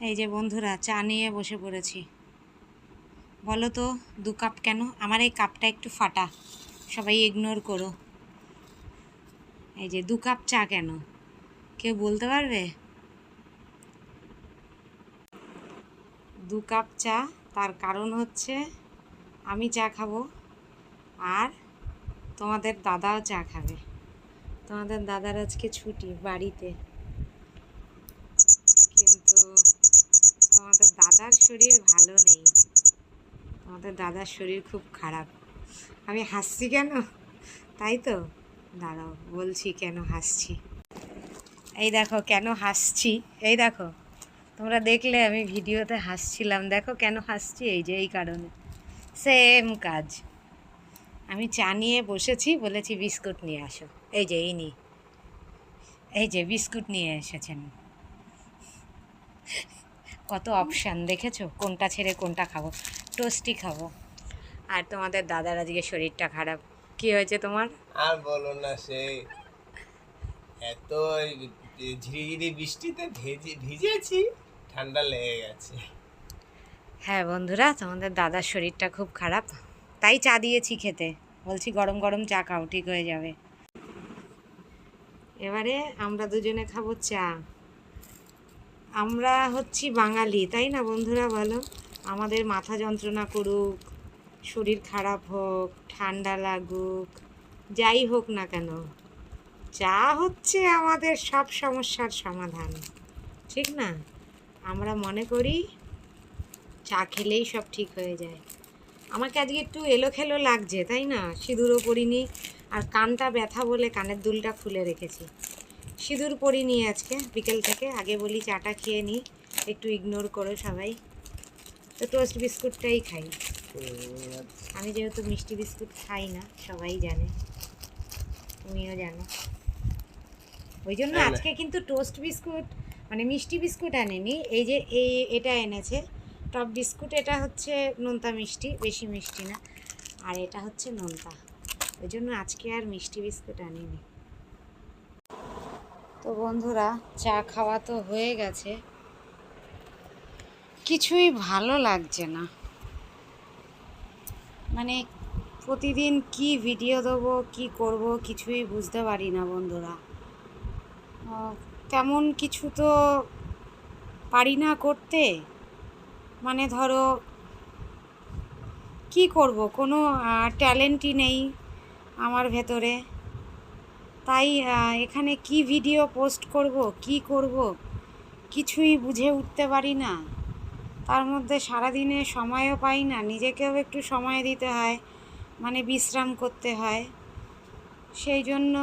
এই যে বন্ধুরা, চা নিয়ে বসে পড়েছি। বলো তো, দু কাপ কেন? আমার এই কাপটা একটু ফাটা। সবাই ইগনোর করো। এই যে দু কাপ চা কেন? কেউ বলতে পারবে? দু কাপ চা, তার কারণ হচ্ছে আমি চা খাব আর তোমাদের দাদাও চা খাবে। তোমাদের দাদার আজকে ছুটি বাড়িতে কিন্তু তোমাদের দাদার শরীর ভালো নেই। তোমাদের দাদার শরীর খুব খারাপ। আমি হাসছি কেন? তাই তো? দাঁড়াও, বলছি কেন হাসছি? এই দেখো, কেন হাসছি? এই দেখো, তোমরা দেখলে আমি ভিডিওতে হাসছিলাম। দেখো, কেন হাসছি? এই যে, এই কারণে। সেম কাজ। আমি চা নিয়ে বসেছি, বলেছি বিস্কুট নিয়ে আসো। এই যে, এই নি। এই যে, বিস্কুট নিয়ে এসেছেন। কত অপশান দেখেছ? কোনটা ছেড়ে কোনটা খাব? টোস্টি খাব। আর তোমাদের দাদার আজকে শরীরটা খারাপ। কি হয়েছে তোমার? আর বলো না সে এত ঝিরিঝিরি বৃষ্টিতে ভেজে ভিজেছি ঠান্ডা লেগে গেছে। হ্যাঁ বন্ধুরা তোমাদের দাদার শরীরটা খুব খারাপ। তাই চা দিয়েছি খেতে। বলছি গরম গরম চা খাও ঠিক হয়ে যাবে। এবারে আমরা দুজনে খাব চা। আমরা হচ্ছি বাঙালি, তাই না বন্ধুরা বলো? আমাদের মাথা যন্ত্রণা করুক, শরীর খারাপ হোক, ঠান্ডা লাগুক, যাই হোক না কেন চা হচ্ছে আমাদের সব সমস্যার সমাধান, ঠিক না? আমরা মনে করি চা খেলেই সব ঠিক হয়ে যায়। আমাকে আজকে একটু এলোখেলো লাগছে, তাই না? সিঁদুরও পরিনি আর কানটা ব্যথা বলে কানের দুলটা খুলে রেখেছি। সিঁদুর পরিনি আজকে বিকেল থেকে। আগে বলি চাটা খেয়ে নিই একটু ইগনোর করো সবাই। তো টোস্ট বিস্কুটটাই খাই। আমি যেহেতু মিষ্টি বিস্কুট খাই না সবাই জানে। তুমিও জানো। ওই জন্য আজকে কিন্তু টোস্ট বিস্কুট মানে মিষ্টি বিস্কুট আনেনি। এই যে এই এটা এনেছে। টপ বিস্কুট এটা হচ্ছে নোনতা মিষ্টি বেশি মিষ্টি না। আর এটা হচ্ছে নোনতা। ওই জন্য আজকে আর মিষ্টি বিস্কুট আনিনি। তো বন্ধুরা, চা খাওয়া তো হয়ে গেছে। কিছুই ভালো লাগছে না। মানে প্রতিদিন কি ভিডিও দেবো, কি করব কিছুই বুঝতে পারি না বন্ধুরা। তেমন কিছু তো পারি না করতে। মানে ধরো, কি করব? কোনো ট্যালেন্টই নেই আমার ভেতরে। তাই এখানে কি ভিডিও পোস্ট করব, কি করব, কিছুই বুঝে উঠতে পারি না। তার মধ্যে সারাদিনে সময়ও পাই না, নিজেকেও একটু সময় দিতে হয় মানে বিশ্রাম করতে হয়। সেই জন্য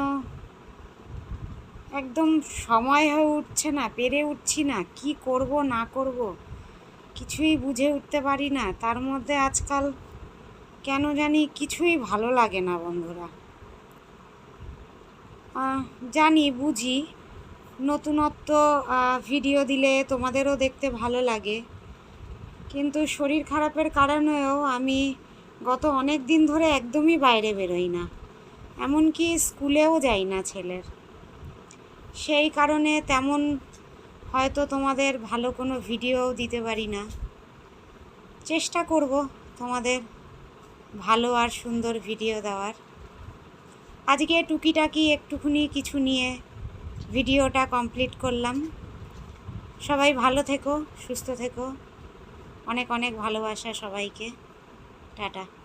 একদম সময় হয়ে উঠছে না, পেরে উঠছি না, কি করব, না করব, কিছুই বুঝে উঠতে পারি না। তার মধ্যে আজকাল কেন জানি কিছুই ভালো লাগে না বন্ধুরা। জানি, বুঝি। নতুনত্ব ভিডিও দিলে তোমাদেরও দেখতে ভালো লাগে। কিন্তু শরীর খারাপের কারণেও আমি গত অনেক দিন ধরে একদমই বাইরে বেরোই না। এমনকি স্কুলেও যাই না ছেলের। সেই কারণে তেমন হয়তো তোমাদের ভালো কোনো ভিডিও দিতে পারি না। চেষ্টা করব তোমাদের ভালো আর সুন্দর ভিডিও দেওয়ার। আজকে টুকিটাকি একটুখানি কিছু নিয়ে ভিডিওটা কমপ্লিট করলাম। সবাই ভালো থেকো, সুস্থ থেকো। অনেক অনেক ভালোবাসা সবাইকে। টাটা।